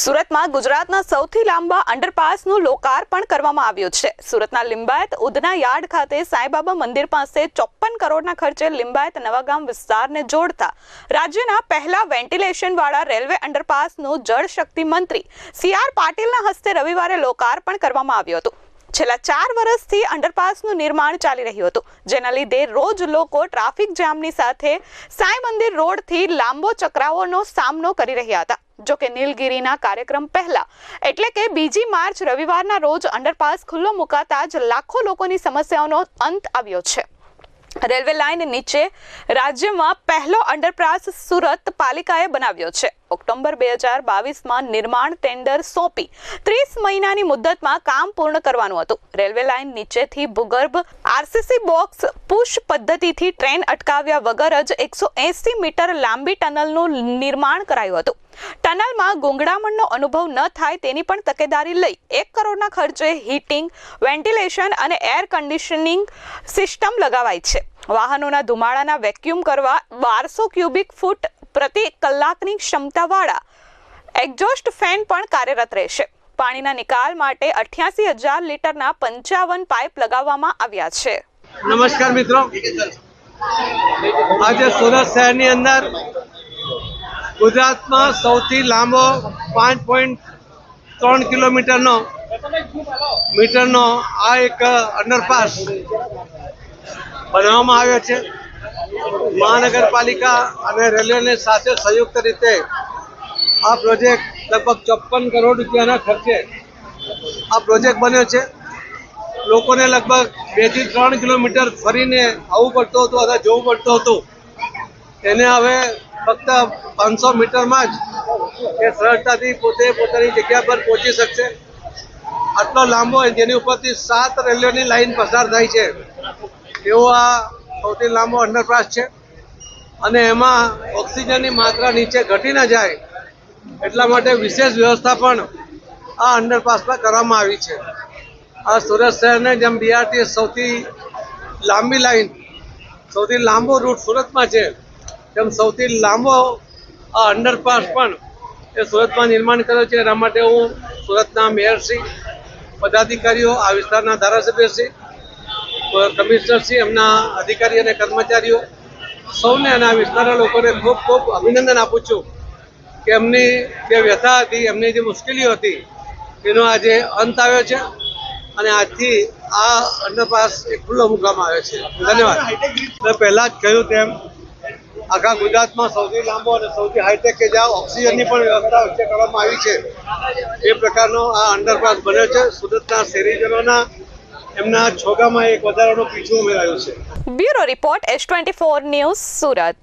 સુરતમાં ગુજરાતના સૌથી લાંબા અંડરપાસનું લોકાર્પણ કરવામાં આવ્યું છે. સુરતના લિંબાયત ઉધના યાર્ડ ખાતે સાંઈબાબા મંદિર પાસે ચોપ્પન કરોડના ખર્ચે લિંબાયત નવાગામ વિસ્તારને જોડતા રાજ્યના પહેલા વેન્ટિલેશન વાળા રેલવે અંડરપાસનું જળશક્તિ મંત્રી સી આર પાટીલના હસ્તે રવિવારે લોકાર્પણ કરવામાં આવ્યું હતું. છેલ્લા ચાર વર્ષથી અંડરપાસનું નિર્માણ ચાલી રહ્યું હતું, જેના લીધે રોજ લોકો ટ્રાફિક જામની સાથે સાંઈ મંદિર રોડથી લાંબો ચક્રાઓનો સામનો કરી રહ્યા હતા. જો કે નીલગિરીના કાર્યક્રમ પહેલા. એટલે કે બીજી માર્ચ રવિવારના રોજ અંડરપાસ ખુલ્લો મુકાતા જ લાખો લોકોની સમસ્યાઓનો અંત આવ્યો છે. રેલવે લાઇન નીચે રાજ્યમાં પહેલો અંડરપાસ સુરત પાલિકાએ બનાવ્યો છે. ઓક્ટોબર બે હજાર બાવીસમાં નિર્માણ ટેન્ડર સોંપી. ત્રીસ મહિનાની મુદ્દતમાં કામ પૂર્ણ કરવાનું હતું. રેલવે લાઇન નીચેથી ભૂગર્ભ આરસીસી બોક્સ પુશ પદ્ધતિથી ટ્રેન અટકાવ્યા વગર જ એકસો એસી મીટર લાંબી ટનલનું નિર્માણ કરાયું હતું. ટનલમાં ગુંગળામણનો અનુભવ ન થાય તેની પણ તકેદારી લઈ એક કરોડના ખર્ચે હીટિંગ, વેન્ટિલેશન અને એર કન્ડિશનિંગ સિસ્ટમ લગાવાઈ છે. વાહનોના ધુમાડાના વેક્યુમ કરવા બારસો ક્યુબિક ફૂટ પ્રતિ કલાકની ક્ષમતાવાળા એક્ઝોસ્ટ ફેન પણ કાર્યરત રહેશે. પાણીના નિકાલ માટે અઠ્યાસી હજાર લીટરના પંચાવન પાઇપ લગાવવામાં આવ્યા છે. નમસ્કાર મિત્રો. આજે સુરત શહેરની અંદર ગુજરાતમાં સૌથી લાંબો પાંચ પોઈન્ટ ત્રણ કિલોમીટરનો મીટરનો આ એક અંડરપાસ બનાવવામાં આવ્યો છે. મહાનગરપાલિકા અને રેલવેની સાથે સંયુક્ત રીતે આ પ્રોજેક્ટ લગભગ ચોપન કરોડ રૂપિયાના ખર્ચે આ પ્રોજેક્ટ બન્યો છે. લોકોને લગભગ બેથી ત્રણ કિલોમીટર ફરીને આવવું પડતું હતું અથવા જવું પડતું હતું. એને હવે ફક્ત પાંચસો મીટરમાં જ એ સરળતાથી પોતે પોતાની જગ્યા પર પહોંચી શકશે. આટલો લાંબો જેની ઉપરથી સાત રેલવેની લાઇન પસાર થાય છે. એવો આ સૌથી લાંબો અંડરપાસ છે. અને એમાં ઓક્સિજનની માત્રા નીચે ઘટી ન જાય એટલા માટે વિશેષ વ્યવસ્થા પણ આ અંડરપાસમાં કરવામાં આવી છે. આ સુરત શહેરને જેમ બીઆરટી સૌથી લાંબી લાઈન, સૌથી લાંબો રૂટ સુરતમાં છે, તેમ સૌથી લાંબો આ અંડરપાસ પણ એ સુરતમાં નિર્માણ કર્યો છે. એના માટે હું સુરતના મેયરશ્રી પદાધિકારીઓ, આ વિસ્તારના ધારાસભ્યશ્રી કમિશનરશ્રી એમના અધિકારી અને કર્મચારીઓ સૌને અને આ વિસ્તારના લોકોને ખૂબ ખૂબ અભિનંદન આપું છું કે એમની જે વ્યથા હતી, એમની જે મુશ્કેલીઓ હતી, એનો આજે અંત આવ્યો છે અને આજથી આ અંડરપાસ ખુલ્લો મૂકવામાં આવ્યો છે. ધન્યવાદ. મેં પહેલાં જ કહ્યું તેમ, આખા ગુજરાતમાં સૌથી લાંબો અને સૌથી હાઈટેક કે જ્યાં ઓક્સિજનની પણ વ્યવસ્થા વચ્ચે કરવામાં આવી છે, એ પ્રકારનો આ અંડરપાસ બન્યો છે. સુરતના શહેરીજનોના એમના છોગામાં એક વધારાનો પીછો ઉમેરાયો છે. Bureau report S twenty four news Surat.